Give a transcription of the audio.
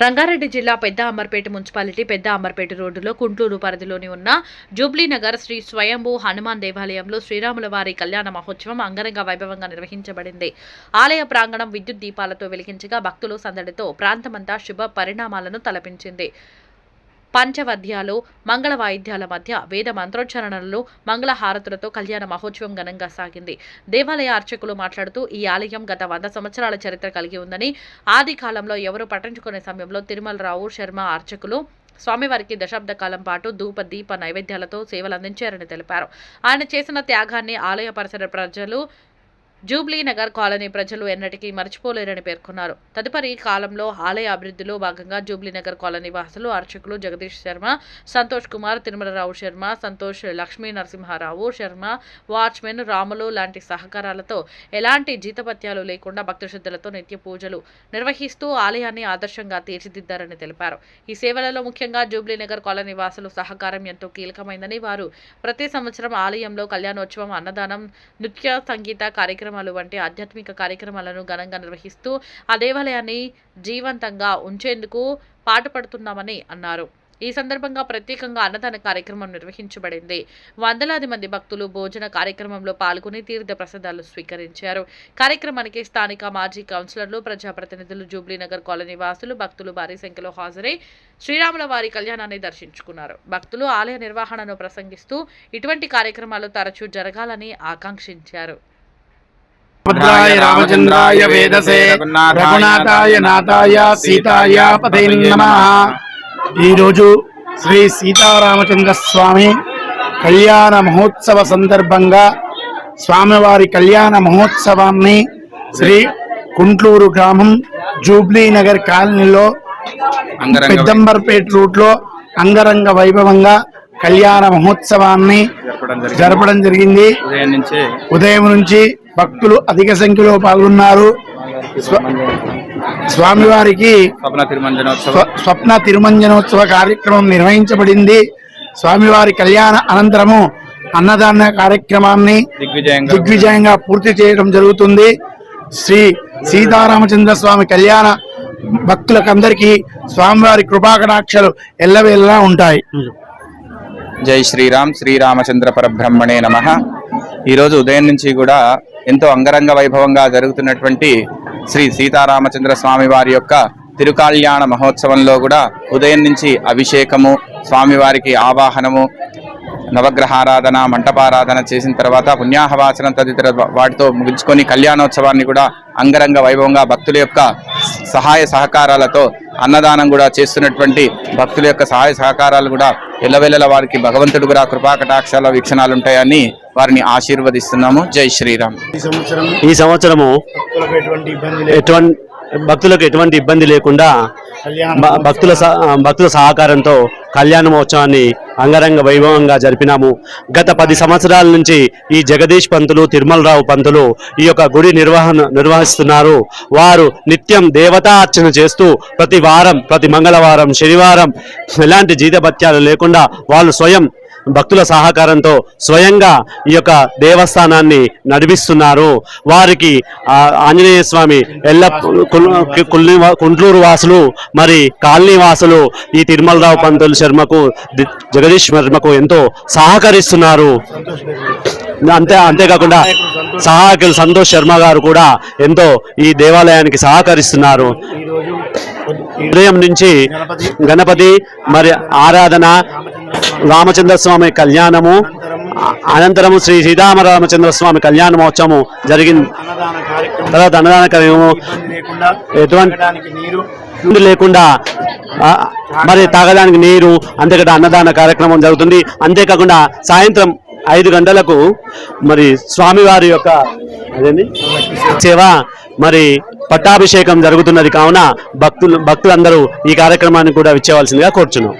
రంగారెడ్డి జిల్లా పెద్ద అమర్పేట మున్సిపాలిటీ పెద్ద అమర్పేట రోడ్డులో కుంటూరు పరిధిలోని ఉన్న జూబ్లీనగర్ శ్రీ స్వయంభూ హనుమాన్ దేవాలయంలో శ్రీరాముల వారి కళ్యాణ మహోత్సవం అంగరంగ వైభవంగా నిర్వహించబడింది. ఆలయ ప్రాంగణం విద్యుత్ దీపాలతో వెలిగించగా భక్తులు సందడితో ప్రాంతమంతా శుభ పరిణామాలను తలపించింది. పంచవద్యాలు మంగళ వాయిద్యాల మధ్య వేద మంత్రోచ్చారణలు మంగళ హారతులతో కళ్యాణ మహోత్సవం ఘనంగా సాగింది. దేవాలయ అర్చకులు మాట్లాడుతూ ఈ ఆలయం గత వంద సంవత్సరాల చరిత్ర కలిగి ఉందని ఆది కాలంలో ఎవరు పట్టించుకునే సమయంలో తిరుమలరావు శర్మ అర్చకులు స్వామివారికి దశాబ్ద కాలం పాటు ధూప దీప నైవేద్యాలతో సేవలు అందించారని తెలిపారు. ఆయన చేసిన త్యాగాన్ని ఆలయ పరిసర ప్రజలు జూబ్లీ నగర్ కాలనీ ప్రజలు ఎన్నటికీ మర్చిపోలేరని పేర్కొన్నారు. తదుపరి కాలంలో ఆలయ అభివృద్ధిలో భాగంగా జూబ్లీ నగర్ కాలనీ వాసులు అర్చకులు జగదీష్ శర్మ సంతోష్ కుమార్ తిరుమలరావు శర్మ సంతోష్ లక్ష్మీ నరసింహారావు శర్మ వాచ్మెన్ రాములు లాంటి సహకారాలతో ఎలాంటి జీతపత్యాలు లేకుండా భక్తశ్రద్ధలతో నిత్య పూజలు నిర్వహిస్తూ ఆలయాన్ని ఆదర్శంగా తీర్చిదిద్దారని తెలిపారు. ఈ సేవలలో ముఖ్యంగా జూబ్లీ నగర్ కాలనీ వాసులు సహకారం ఎంతో కీలకమైందని వారు ప్రతి సంవత్సరం ఆలయంలో కళ్యాణోత్సవం అన్నదానం నృత్య సంగీత కార్యక్రమం కార్యక్రమాలు వంటి ఆధ్యాత్మిక కార్యక్రమాలను ఘనంగా నిర్వహిస్తూ ఆ దేవాలయాన్ని జీవంతంగా ఉంచేందుకు పాటుపడుతున్నామని అన్నారు. ఈ సందర్భంగా ప్రత్యేకంగా అన్నదాన కార్యక్రమం నిర్వహించబడింది. వందలాది మంది భక్తులు భోజన కార్యక్రమంలో పాల్గొని తీర్థ ప్రసాదాలు స్వీకరించారు. కార్యక్రమానికి స్థానిక మాజీ కౌన్సిలర్లు ప్రజాప్రతినిధులు జూబ్లీనగర్ కాలనీ వాసులు భక్తులు భారీ సంఖ్యలో హాజరై శ్రీరాముల వారి కళ్యాణాన్ని దర్శించుకున్నారు. భక్తులు ఆలయ నిర్వహణను ప్రసంగిస్తూ ఇటువంటి కార్యక్రమాలు తరచూ జరగాలని ఆకాంక్షించారు. భద్రాయ రామచంద్రాయ వేదసే. రఘునాథాయ నాథాయ సీతాయ పదే నమ. ఈరోజు శ్రీ సీతారామచంద్ర స్వామి కళ్యాణ మహోత్సవ సందర్భంగా స్వామివారి కళ్యాణ మహోత్సవాన్ని శ్రీ కుంట్లూరు గ్రామం జూబ్లీ నగర్ కాలనీలో పెద్దంబర్పేట రూట్లో అంగరంగ వైభవంగా కళ్యాణ మహోత్సవాన్ని జరపడం జరిగింది. ఉదయం నుంచి భక్తులు అధిక సంఖ్యలో పాల్గొన్నారు. స్వ- స్వామివారికి స్వప్న తిరుమంజనోత్సవం. కార్యక్రమం నిర్వహించబడింది. స్వామివారి కళ్యాణ అనంతరము అన్నదాన కార్యక్రమాన్ని దిగ్విజయంగా పూర్తి చేయడం జరుగుతుంది. శ్రీ సీతారామచంద్ర స్వామి కళ్యాణ భక్తులకందరికీ స్వామివారి కృపాకటాక్షలు ఎల్లవేళలా ఉంటాయి. జై శ్రీరామ్ శ్రీరామచంద్ర పరబ్రహ్మణే నమ. ఈరోజు ఉదయం నుంచి కూడా ఎంతో అంగరంగ వైభవంగా జరుగుతున్నటువంటి శ్రీ సీతారామచంద్ర స్వామి వారి యొక్క తిరుకల్యాణ మహోత్సవంలో కూడా ఉదయం నుంచి అభిషేకము స్వామివారికి ఆవాహనము నవగ్రహారాధన మంటపారాధన చేసిన తర్వాత పుణ్యాహవాచనం తదితర వాటితో ముగించుకొని కళ్యాణోత్సవాన్ని కూడా అంగరంగ వైభవంగా భక్తుల యొక్క సహాయ సహకారాలతో అన్నదానం కూడా చేస్తున్నటువంటి భక్తుల యొక్క సహాయ సహకారాలు కూడా ఎల్లవెల్లల వారికి భగవంతుడు కూడా కృపాకటాక్షాల వీక్షణాలు ఉంటాయని వారిని ఆశీర్వదిస్తున్నాము. జై శ్రీరామ్. ఈ సంవత్సరం ఈ సంవత్సరము భక్తులకు ఎటువంటి భక్తులకు ఎటువంటి ఇబ్బంది లేకుండా భక్తుల భక్తుల సహకారంతో కళ్యాణ మహోత్సవాన్ని అంగరంగ వైభవంగా జరిపినాము. గత పది సంవత్సరాల నుంచి ఈ జగదీష్ పంతులు తిరుమలరావు పంతులు ఈ యొక్క గుడి నిర్వహణ నిర్వహిస్తున్నారు. వారు నిత్యం దేవతా అర్చన చేస్తూ ప్రతి వారం ప్రతి మంగళవారం శనివారం ఎలాంటి జీతభత్యాలు లేకుండా వాళ్ళు స్వయం భక్తుల సహకారంతో స్వయంగా ఈ యొక్క దేవస్థానాన్ని నడిపిస్తున్నారు. వారికి ఆంజనేయ స్వామి ఎల్ల కుంట్లూరు వాసులు మరి కాలనీ వాసులు ఈ తిరుమలరావు పంతులు శర్మకు జగదీష్ శర్మకు ఎంతో సహకరిస్తున్నారు. అంతే అంతేకాకుండా సహాయకులు సంతోష్ శర్మ గారు కూడా ఎంతో ఈ దేవాలయానికి సహకరిస్తున్నారు. ఉదయం నుంచి గణపతి మరి ఆరాధన రామచంద్ర స్వామి కళ్యాణము అనంతరము శ్రీ సీతారామచంద్ర స్వామి కళ్యాణ మహోత్సవము జరిగింది తర్వాత అన్నదాన కార్యము ఎటువంటి లేకుండా మరి తాగడానికి నీరు అంతేకాదు అన్నదాన కార్యక్రమం జరుగుతుంది. అంతేకాకుండా సాయంత్రం ఐదు గంటలకు మరి స్వామివారి యొక్క అదేంది? సేవ మరి పట్టాభిషేకం జరుగుతున్నది. కావున భక్తులు భక్తులందరూ ఈ కార్యక్రమాన్ని కూడా విచ్చేవలసిందిగా కోరుచున్నాం.